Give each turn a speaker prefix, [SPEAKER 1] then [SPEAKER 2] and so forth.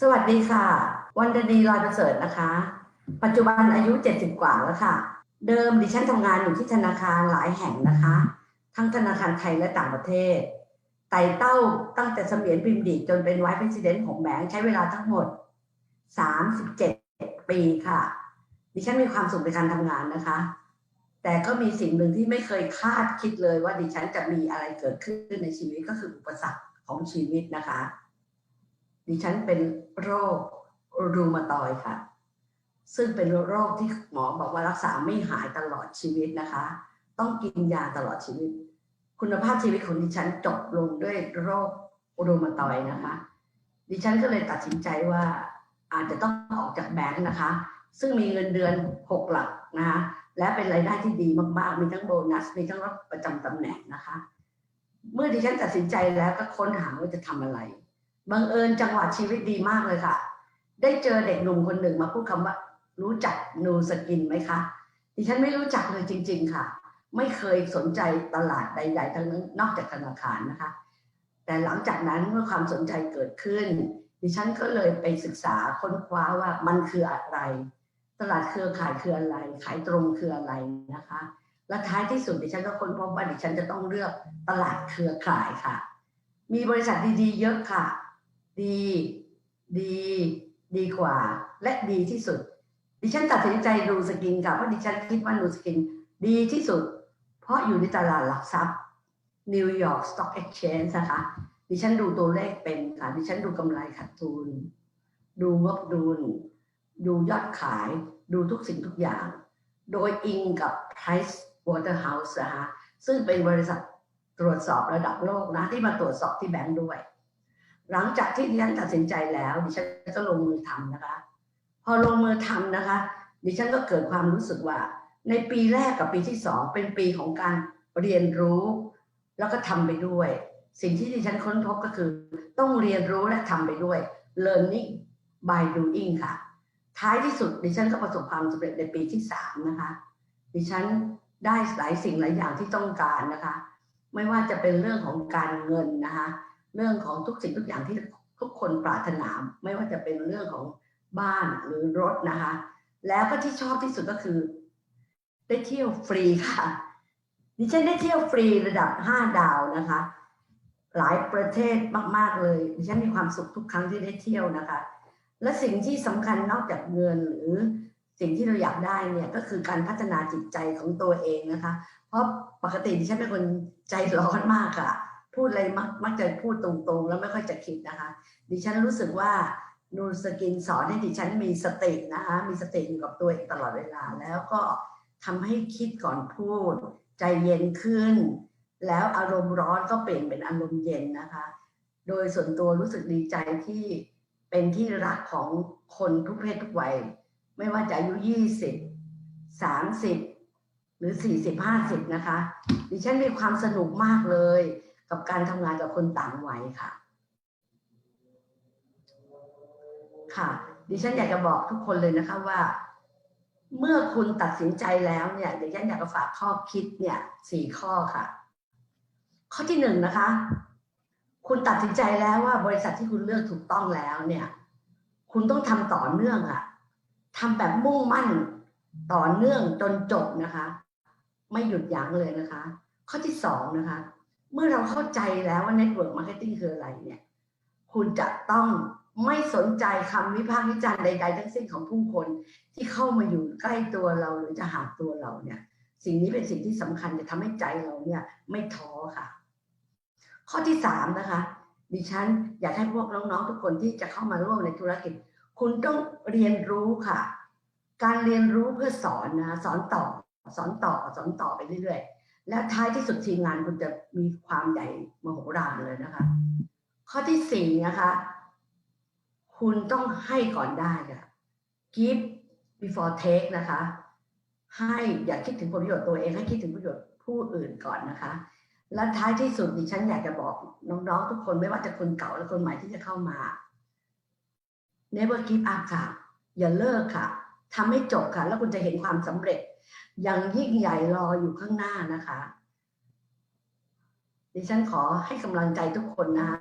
[SPEAKER 1] สวัสดีค่ะ วันดนีลอยประเสริฐนะคะ ปัจจุบันอายุ 70 กว่าแล้วค่ะ เดิมดิฉันทำงานอยู่ที่ธนาคารหลายแห่งนะคะ ทั้งธนาคารไทยและต่างประเทศ ไต่เต้าตั้งแต่เสมียนพิมดีจนเป็นไวท์เพรสิดเนนของแบงค์ใช้เวลาทั้งหมด 37 ปีค่ะ ดิฉันมีความสุขในการทำงานนะคะ แต่ก็มีสิ่งหนึ่งที่ไม่เคยคาดคิดเลยว่าดิฉันจะมีอะไรเกิดขึ้นในชีวิตก็คืออุปสรรคของชีวิตนะคะ ดิฉันเป็นโรครูมาตอยค่ะ ซึ่งเป็นโรคที่หมอบอกว่ารักษาไม่หายตลอดชีวิตนะคะ ต้องกินยาตลอดชีวิต คุณภาพชีวิตของดิฉันจบลงด้วยโรครูมาตอยนะคะ ดิฉันก็เลยตัดสินใจว่าอาจจะต้องออกจากแบงค์นะคะ ซึ่งมีเงินเดือนหกหลักนะคะและเป็นรายได้ที่ดีมากๆ มีทั้งโบนัส มีทั้งรับประจำตำแหน่งนะคะ เมื่อดิฉันตัดสินใจแล้วก็ค้นหาว่าจะทำอะไร บังเอิญจังหวะชีวิตดีมากเลยค่ะ ได้เจอเด็กหนุ่มคนหนึ่งมาพูดคำว่า รู้จักนูสกินไหมคะดิฉันไม่รู้จักเลยจริง ๆค่ะ ไม่เคยสนใจตลาดใด ๆ ทั้งนั้นนอกจากธนาคารนะคะ แต่หลังจากนั้นเมื่อความสนใจเกิดขึ้น ดิฉันก็เลยไปศึกษาค้นคว้าว่ามันคืออะไร ตลาดเครือข่ายคืออะไร ขายตรงคืออะไรนะคะ และท้ายที่สุดดิฉันก็ค้นพบว่าดิฉันจะต้องเลือกตลาดเครือข่ายค่ะ มีบริษัทดีๆ เยอะค่ะ ดี ดี ดีกว่า และดีที่สุด ดิฉันตัดสินใจดูสกินค่ะเพราะดิฉันคิดว่าดูสกิน ดีที่สุด เพราะอยู่ในตลาดหลักทรัพย์นิวยอร์กสต็อกเอ็กชแนนนะคะ ดิฉันดูตัวเลขเป็นค่ะ ดิฉันดูกำไรขาดทุน ดูงบดุลดูยอดขาย ดูทุกสิ่งทุกอย่าง โดยอิงกับ Price Waterhouse นะคะซึ่งเป็นบริษัทตรวจสอบระดับโลกนะ ที่มาตรวจสอบที่แบงค์ด้วย หลังจากที่ดิฉันตัดสินใจแล้วดิฉันก็ลงมือทำนะคะ พอลงมือทำนะคะ ดิฉันก็เกิดความรู้สึกว่า ในปีแรกกับปีที่สองเป็นปีของการเรียนรู้ แล้วก็ทำไปด้วย สิ่งที่ดิฉันค้นพบก็คือ ต้องเรียนรู้และทำไปด้วย learning by doing ค่ะ ท้ายที่สุดดิฉันก็ประสบความสำเร็จในปีที่สามนะคะ ดิฉันได้หลายสิ่งหลายอย่างที่ต้องการนะคะ ไม่ว่าจะเป็นเรื่องของการเงินนะคะ เรื่องของทุกสิ่งทุกอย่างที่ทุกคนปรารถนาไม่ว่าจะเป็นเรื่องของบ้านหรือรถนะคะ แล้วก็ที่ชอบที่สุดก็คือ ได้เที่ยวฟรีค่ะดิฉันได้เที่ยวฟรีระดับ5ดาวนะคะ หลายประเทศมาก ๆ เลยดิฉันมีความสุขทุกครั้งที่ได้เที่ยวนะคะ และสิ่งที่สำคัญนอกจากเงินหรือสิ่งที่เราอยากได้เนี่ยก็คือการพัฒนาจิตใจของตัวเองนะคะ เพราะปกติดิฉันเป็นคนใจร้อนมากค่ะ พูดอะไรมักมักจะพูดตรงๆ แล้วไม่ค่อยจะคิดนะคะ ดิฉันรู้สึกว่านูสกินสอนให้ดิฉันมีสตินะคะ มีสติอยู่กับตัวเองตลอดเวลา แล้วก็ทำให้คิดก่อนพูด ใจเย็นขึ้น แล้วอารมณ์ร้อนก็เปลี่ยนเป็นอารมณ์เย็นนะคะ โดยส่วนตัวรู้สึกดีใจที่เป็นที่รักของคนทุกเพศทุกวัย ไม่ว่าจะอายุยี่สิบสามสิบหรือสี่สิบห้าสิบนะคะ ดิฉันมีความสนุกมากเลย กับการทำงานกับคนต่างวัยค่ะ ค่ะ ดิฉันอยากจะบอกทุกคนเลยนะคะว่า เมื่อคุณตัดสินใจแล้วเนี่ยเดี๋ยวฉันอยากจะฝากข้อคิดเนี่ยสี่ข้อค่ะ ข้อที่หนึ่งนะคะ คุณตัดสินใจแล้วว่าบริษัทที่คุณเลือกถูกต้องแล้วเนี่ย คุณต้องทำต่อเนื่องอะทำแบบมุ่งมั่นต่อเนื่องจนจบนะคะ ไม่หยุดยั้งเลยนะคะ ข้อที่สองนะคะ เมื่อเราเข้าใจแล้วว่า Network Marketing คืออะไรเนี่ย คุณจะต้องไม่สนใจคำวิพากษ์วิจารณ์ใด ๆ ทั้งสิ้นของผู้คนที่เข้ามาอยู่ใกล้ตัวเราหรือจะหาตัวเราเนี่ย สิ่งนี้เป็นสิ่งที่สำคัญจะทำให้ใจเราเนี่ย ไม่ท้อค่ะ ข้อที่สามนะคะ ดิฉันอยากให้พวกน้องๆทุกคนที่จะเข้ามาร่วมในธุรกิจ คุณต้องเรียนรู้ค่ะ การเรียนรู้เพื่อสอนนะสอนต่อสอนต่อสอนต่อไปเรื่อยๆ แล้วท้ายที่สุดทีมงานคุณจะมีความใหญ่มโหฬารเลยนะคะ ข้อที่สี่นะคะ คุณต้องให้ก่อนได้ค่ะ give before take นะคะ ให้อย่าคิดถึงผลประโยชน์ตัวเองให้คิดถึงประโยชน์ผู้อื่นก่อนนะคะ และท้ายที่สุดดิฉันอยากจะบอกน้องๆทุกคนไม่ว่าจะคนเก่าและคนใหม่ที่จะเข้ามา never give up ค่ะ อย่าเลิกค่ะ ทำให้จบค่ะ แล้วคุณจะเห็นความสำเร็จ อย่างยิ่งใหญ่รออยู่ข้างหน้านะคะ ดิฉันขอให้กำลังใจทุกคนนะคะ